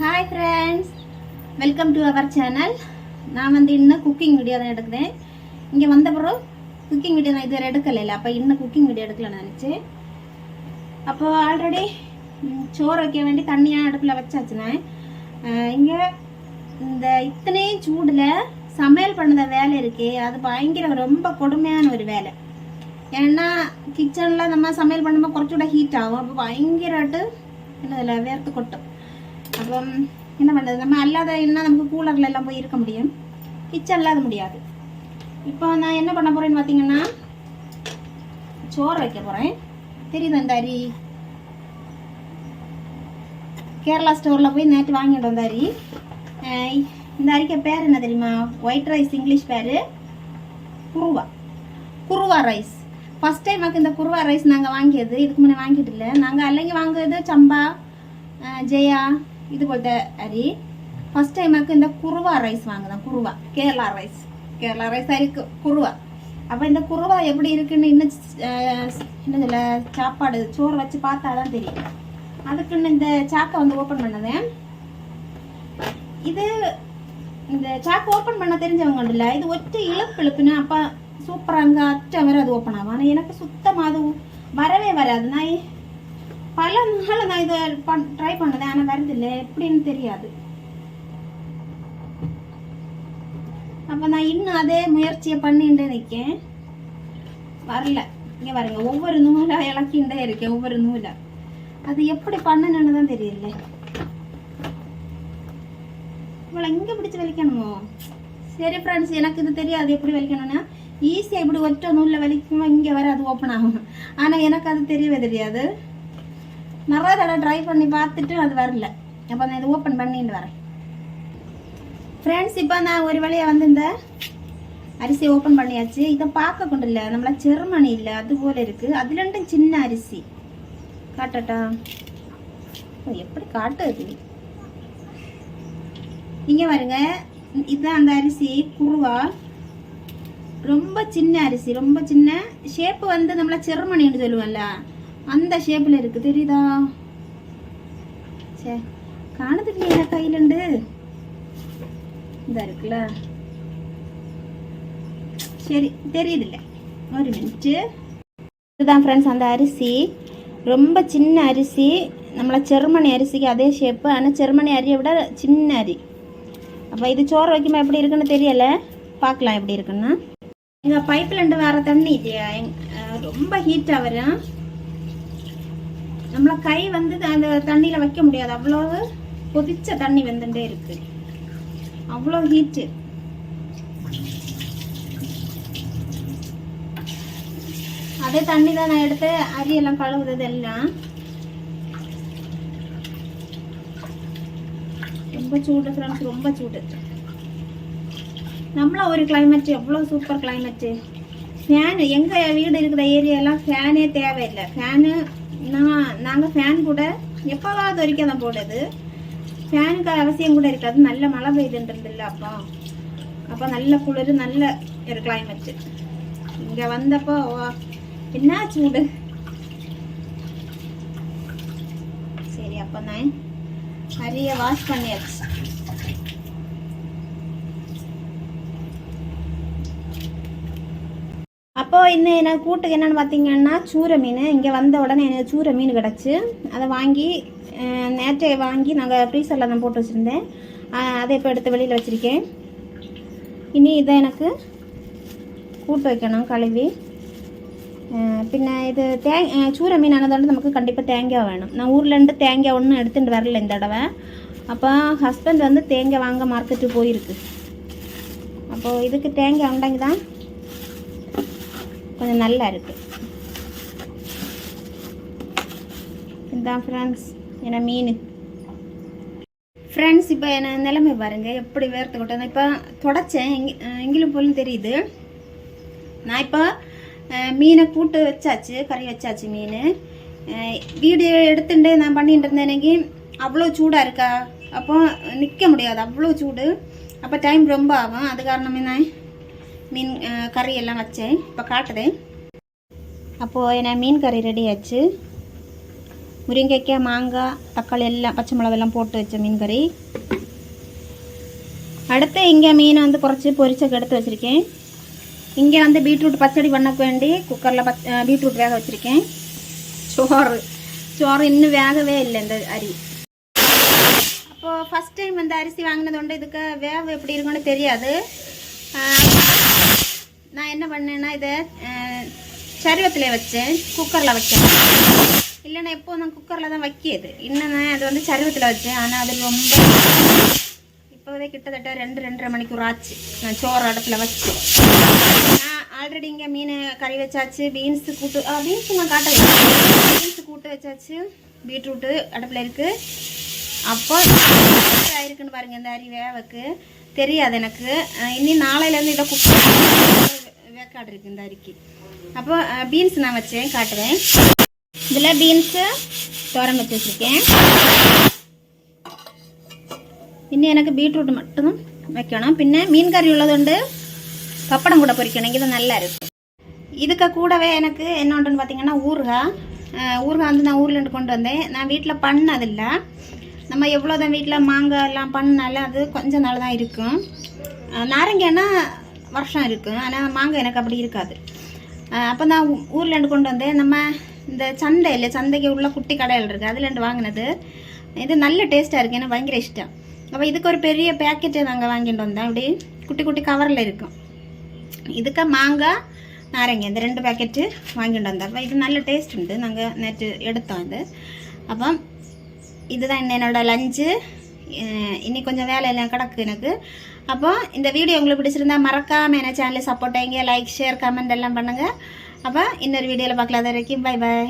Hi friends welcome to our channel நான் வந்து இன்னும் குக்கிங் வீடியோ தான் எடுக்கிறேன். இங்கே வந்த பிறகு குக்கிங் வீடியோ நான் இதுவரை எடுக்கலை அப்போ இன்னும் குக்கிங் வீடியோ எடுக்கலன்னு நினச்சேன். அப்போ ஆல்ரெடி சோறு வைக்க வேண்டி தண்ணியாக அடுப்பில் வச்சாச்சுனே இங்கே இந்த இத்தனை சூடில் சமையல் பண்ணத வேலை இருக்கே. அது பயங்கர ரொம்ப கொடுமையான ஒரு வேலை. ஏன்னா கிச்சனில் நம்ம சமையல் பண்ணும்போது குறைச்சோட ஹீட் ஆகும். அப்போ பயங்கரட்டு என்ன வேர்த்து கொட்டும். அப்போ என்ன பண்ணுறது நம்ம அல்லாத இல்லைன்னா நமக்கு கூலரில் எல்லாம் போய் இருக்க முடியும் கிச்சனில் அது முடியாது இப்போ நான் என்ன பண்ண போகிறேன்னு பார்த்தீங்கன்னா சோறு வைக்க போகிறேன் தெரியுது அந்த அரி கேரளா ஸ்டோரில் போய் நேற்று வாங்கிட்டு வந்த அரி இந்த அரிக்க பேர் என்ன தெரியுமா ஒயிட் ரைஸ் இங்கிலீஷ் பேர் குருவா குருவா ரைஸ் ஃபஸ்ட் டைம் எனக்கு இந்த குருவா ரைஸ் நாங்கள் வாங்கியது இதுக்கு முன்னே வாங்கிட்டு இல்லை நாங்கள் அல்லங்க வாங்குவது சம்பா ஜெயா இது போலത്തെ அரி ஃபஸ்ட் டைமாக்கு இந்த குருவா ரைஸ் வாங்குதான் குருவா. கேரளா ரைஸ் கேரளா ரைஸ் அரி குருவா. அப்போ இந்த குருவா எப்படி இருக்குன்னு இன்னும் என்ன சொல்ல சாப்பாடு சோறு வச்சு பார்த்தா தான் தெரியும். அதுக்குன்னு இந்த சாக்கை வந்து ஓப்பன் பண்ணதேன் இது இந்த சாக்கு ஓப்பன் பண்ண தெரிஞ்சவங்க இல்ல இது ஒற்றை இழுப்பு இழுப்புன்னு அப்போ சூப்பராக அங்கே அத்தை வரை அது ஓப்பன் ஆகும். ஆனால் எனக்கு சுத்தமாக அது வரவே வராது. நான் பல நாள் நான் இதை பண் ட்ரை பண்ணது ஆனால் வருதில்லை. எப்படின்னு தெரியாது. அப்போ நான் இன்னும் அதே முயற்சியை பண்ணிட்டு நிற்கேன் வரல. இங்கே வரங்க ஒவ்வொரு நூலாக இலக்கின்றே இருக்கேன் ஒவ்வொரு நூலாக அது எப்படி பண்ணணும்னு தான் தெரியல. இவளை இங்கே பிடிச்சி வலிக்கணுமோ? சரி ஃப்ரெண்ட்ஸ் எனக்கு இது தெரியாது எப்படி வலிக்கணும்னா ஈஸியாக இப்படி ஒற்றை நூலில் வலிக்குமோ? இங்கே வர அது ஓப்பன் ஆகும். ஆனால் எனக்கு அது தெரியவே தெரியாது. நிறைய தடவை ட்ரை பண்ணி பார்த்துட்டு அது வரல. அப்போ நான் இது ஓப்பன் பண்ணிட்டு வரேன். ஃப்ரெண்ட்ஸ் இப்போ நான் ஒரு வழியாக வந்து இந்த அரிசி ஓப்பன் பண்ணியாச்சு. இதை பார்க்க கொண்டு இல்லை. நம்மள செருமணி இல்லை. அது போல இருக்குது அது ரெண்டும் சின்ன அரிசி. காட்டட்டா? எப்படி காட்டுது இங்கே வருங்க இதுதான் அந்த அரிசி குருவா. ரொம்ப சின்ன அரிசி. ரொம்ப சின்ன ஷேப்பு வந்து நம்மள செருமணின்னு சொல்லுவோம்ல. அந்த ஷேப்பில் இருக்குது தெரியுதா? சே என்ன இல்லையா கையிலண்டு. இதாக இருக்குல்ல? சரி தெரியுதில்ல. ஒரு மினிட்டு இதுதான் ஃப்ரெண்ட்ஸ் அந்த அரிசி. ரொம்ப சின்ன அரிசி. நம்மளை செருமணி அரிசிக்கு அதே ஷேப்பு ஆனால் செருமணி அரியை விட சின்ன அரி. அப்போ இது சோறு வைக்கும்போது எப்படி இருக்குன்னு தெரியலை. பார்க்கலாம் எப்படி இருக்குன்னு. எங்கள் பைப்பில் இருந்து வர தண்ணி இல்லையா? எங்- ரொம்ப ஹீட்டாக வரும். நம்மள கை வந்து அந்த தண்ணியில் வைக்க முடியாது. அவ்வளவு கொதிச்ச தண்ணி வந்துட்டே இருக்கு. அவ்வளோ ஹீட்டு அதே தண்ணி தான் நான் எடுத்து அரியெல்லாம் கழுவுறது எல்லாம். ரொம்ப சூடு ஃப்ரெண்ட்ஸ் ரொம்ப சூடு. நம்மள ஒரு கிளைமேட் எவ்வளோ சூப்பர் கிளைமேட்டு ஃபேனு எங்கள் வீடு இருக்கிற ஏரியாலாம் ஃபேனே தேவையில்லை. ஃபேனு நான் நாங்கள் ஃபேன் கூட எப்போவாவது வரைக்கும் தான் போடுது ஃபேனுக்கு அவசியம் கூட இருக்காது. நல்ல மழை பெய்துன்றது அப்போ. அப்போ நல்ல குளிர் நல்ல ஒரு கிளைமேட்டு இங்கே வந்தப்போ என்ன சூடு சரி அப்போ நான் நிறைய வாஷ் பண்ணியாச்சு. அப்போ இன்னும் என்ன கூட்டுக்கு என்னன்னு பார்த்தீங்கன்னா சூரை மீன். இங்கே வந்த உடனே எனக்கு சூரை மீன் கிடச்சி. அதை வாங்கி நேற்றைய வாங்கி நாங்கள் ஃப்ரீசரில் தான் போட்டு வச்சுருந்தேன். அதை இப்போ எடுத்து வெளியில் வச்சுருக்கேன். இனி இதை எனக்கு கூட்டு வைக்கணும் கழுவி. பின்ன இது தே சூரை மீன் ஆனதோட நமக்கு கண்டிப்பாக தேங்காய் வேணும். நான் ஊர்லேருந்து தேங்காய் ஒன்றும் எடுத்துகிட்டு வரல இந்த தடவை. அப்போ ஹஸ்பண்ட் வந்து தேங்காய் வாங்க மார்க்கெட்டு போயிருக்கு. அப்போது இதுக்கு தேங்காய் உண்டாங்கி தான் கொஞ்சம் நல்லா இருக்குது இதுதான் ஃப்ரெண்ட்ஸ் ஏன்னா மீன்? ஃப்ரெண்ட்ஸ் இப்போ என்ன நிலைமை பாருங்கள் எப்படி வேர்த்து கொட்டேன் இப்போ தொடச்சேன். எங்க எங்கிலும் போலும் தெரியுது. நான் இப்போ மீனை கூட்டு வச்சாச்சு கறி வச்சாச்சு மீன். வீடியோ எடுத்துட்டு நான் பண்ணிட்டு இருந்தேன். அவ்வளோ சூடாக இருக்கா? அப்போ நிற்க முடியாது. அவ்வளோ சூடு. அப்போ டைம் ரொம்ப ஆகும். அது காரணமே நான் மீன் கறி எல்லாம் வச்சேன் இப்போ காட்டுதேன் அப்போது என்ன மீன் கறி ரெடி ஆச்சு. முருங்கைக்காய் மாங்காய் தக்காளி எல்லாம் பச்சை மிளகெல்லாம் போட்டு வச்ச மீன் கறி. அடுத்து இங்கே மீனை வந்து குறைச்சி பொரிச்சக்கு எடுத்து வச்சுருக்கேன். இங்கே வந்து பீட்ரூட் பச்சடி பண்ணக்கு வேண்டி குக்கரில் பச் பீட்ரூட் வேக வச்சுருக்கேன். சோறு. சோறு இன்னும் வேகவே இல்லை இந்த அரி. அப்போது ஃபஸ்ட் டைம் இந்த அரிசி வாங்கினது உண்டு. இதுக்கு வேவு எப்படி இருக்குன்னு தெரியாது. நான் என்ன பண்ணேன்னா இதை சருவத்தில் வச்சேன் குக்கரில் வைக்கேன் இல்லைன்னா எப்போ நான் குக்கரில் தான் வைக்கியது. இன்னும் அது வந்து சருவத்தில் வச்சேன் ஆனால் அது ரொம்ப இப்போதே கிட்டத்தட்ட ரெண்டு ரெண்டரை மணிக்கூர் ஆச்சு. நான் சோறு அடுப்பில் வச்சு. நான் ஆல்ரெடி இங்கே மீன் கறி வச்சாச்சு பீன்ஸு கூட்டு ஆ நான் காட்ட பீன்ஸு கூட்டு வச்சாச்சு பீட்ரூட்டு அடுப்பில் இருக்குது அப்போ ஆயிருக்குன்னு பாருங்கள் இந்த அரி வேவக்கு தெரியாது எனக்கு. இனி நாளையிலேருந்து இதை குக் வேக்காடு இருக்கு இந்த அரிக்கு அப்போ பீன்ஸ் நான் வச்சேன் காட்டுவேன் இதில் பீன்ஸு தோரம் வச்சு வச்சுருக்கேன். இன்னும் எனக்கு பீட்ரூட் மட்டும் வைக்கணும். பின்ன மீன் கறி உள்ளதுண்டு பப்படம் கூட பொரிக்கணும் இது நல்லா இருக்கும் இதுக்கு கூடவே எனக்கு என்ன பார்த்தீங்கன்னா ஊறுகாய். ஊறுகாய் வந்து நான் ஊர்லேருந்து கொண்டு வந்தேன். நான் வீட்டில் பண்ணதில்லை. நம்ம எவ்வளோ தான் வீட்டில் மாங்காய் எல்லாம் பண்ணாலும் அது கொஞ்ச நாள் தான் இருக்கும் நாரங்கன்னா வருஷம் இருக்கும் ஆனால் மாங்காய் எனக்கு அப்படி இருக்காது. அப்போ நான் ஊர்லேருந்து கொண்டு வந்தேன் நம்ம இந்த சந்தை இல்லை சந்தைக்கு உள்ள குட்டி கடையில் இருக்குது அதுலேருந்து வாங்கினது. இது நல்ல டேஸ்ட்டாக இருக்குது எனக்கு பயங்கர இஷ்டம். அப்போ இதுக்கு ஒரு பெரிய பேக்கெட்டை நாங்கள் வாங்கிட்டு வந்தோம். அப்படி குட்டி குட்டி கவரில் இருக்கும். இதுக்கு மாங்காய் நாரங்க இந்த ரெண்டு பேக்கெட்டு வாங்கிட்டு வந்தோம். அப்போ இது நல்ல டேஸ்ட் உண்டு. நாங்கள் நேற்று எடுத்தோம் இது. அப்போ இதுதான் என்னோடய லஞ்சு இன்னைக்கு கொஞ்சம் வேலை எல்லாம் கிடக்கு எனக்கு. அப்போ இந்த வீடியோ உங்களுக்கு பிடிச்சிருந்தா மறக்காமல் என்ன சேனலை சப்போர்ட் ஆகிங்க லைக் ஷேர் கமெண்ட் எல்லாம் பண்ணுங்கள் அப்போ இன்னொரு வீடியோவில் பார்க்கலாம். அது வரைக்கும் பை பாய்